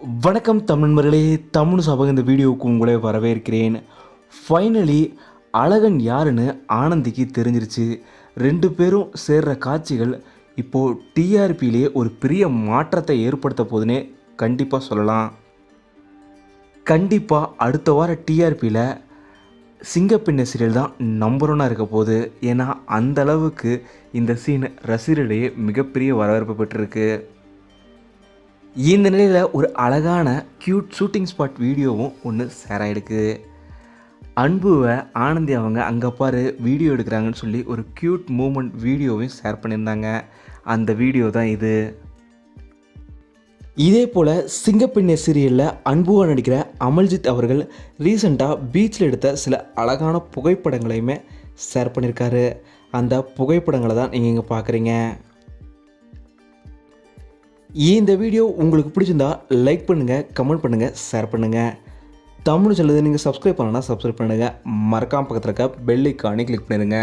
வணக்கம் தமிழ்மர்களே தமிழ் சபக இந்த வீடியோவுக்கு உங்களை வரவேற்கிறேன். ஃபைனலி அழகன் யாருன்னு ஆனந்திக்கு தெரிஞ்சிருச்சு. ரெண்டு பேரும் சேர்ற காட்சிகள் இப்போது டிஆர்பியிலே ஒரு பெரிய மாற்றத்தை ஏற்படுத்த போதுனே கண்டிப்பாக சொல்லலாம். கண்டிப்பாக அடுத்த வார டிஆர்பியில் சிங்கப்பெண்ணை சீரியல் தான் நம்பர் ஒன்னாக இருக்க போகுது. ஏன்னா அந்தளவுக்கு இந்த சீன் ரசிகர்களிடையே மிகப்பெரிய வரவேற்பு பெற்றிருக்கு. இந்த நிலையில் ஒரு அழகான க்யூட் ஷூட்டிங் ஸ்பாட் வீடியோவும் ஒன்று ஷேர் ஆகிருக்கு அன்புவை ஆனந்தி அவங்க அங்கே பாரு வீடியோ எடுக்கிறாங்கன்னு சொல்லி ஒரு க்யூட் மூமெண்ட் வீடியோவையும் ஷேர் பண்ணியிருந்தாங்க. அந்த வீடியோ தான் இது. இதே போல் சிங்கப்பெண்ணை சீரியலில் அன்புவா நடிக்கிற அமல்ஜித் அவர்கள் ரீசெண்டாக பீச்சில் எடுத்த சில அழகான புகைப்படங்களையுமே ஷேர் பண்ணியிருக்காரு. அந்த புகைப்படங்களை தான் நீங்கள் இங்கே பார்க்குறீங்க இந்த வீடியோ உங்களுக்கு பிடிச்சிருந்தா லைக் பண்ணுங்கள் கமெண்ட் பண்ணுங்கள் ஷேர் பண்ணுங்கள் தமிழ் சொல்லுது நீங்கள் சப்ஸ்கிரைப் பண்ணலன்னா சப்ஸ்கிரைப் பண்ணுங்கள் மறக்காமல் பக்கத்தில் இருக்க பெல் ஐக்கானே கிளிக் பண்ணிடுங்க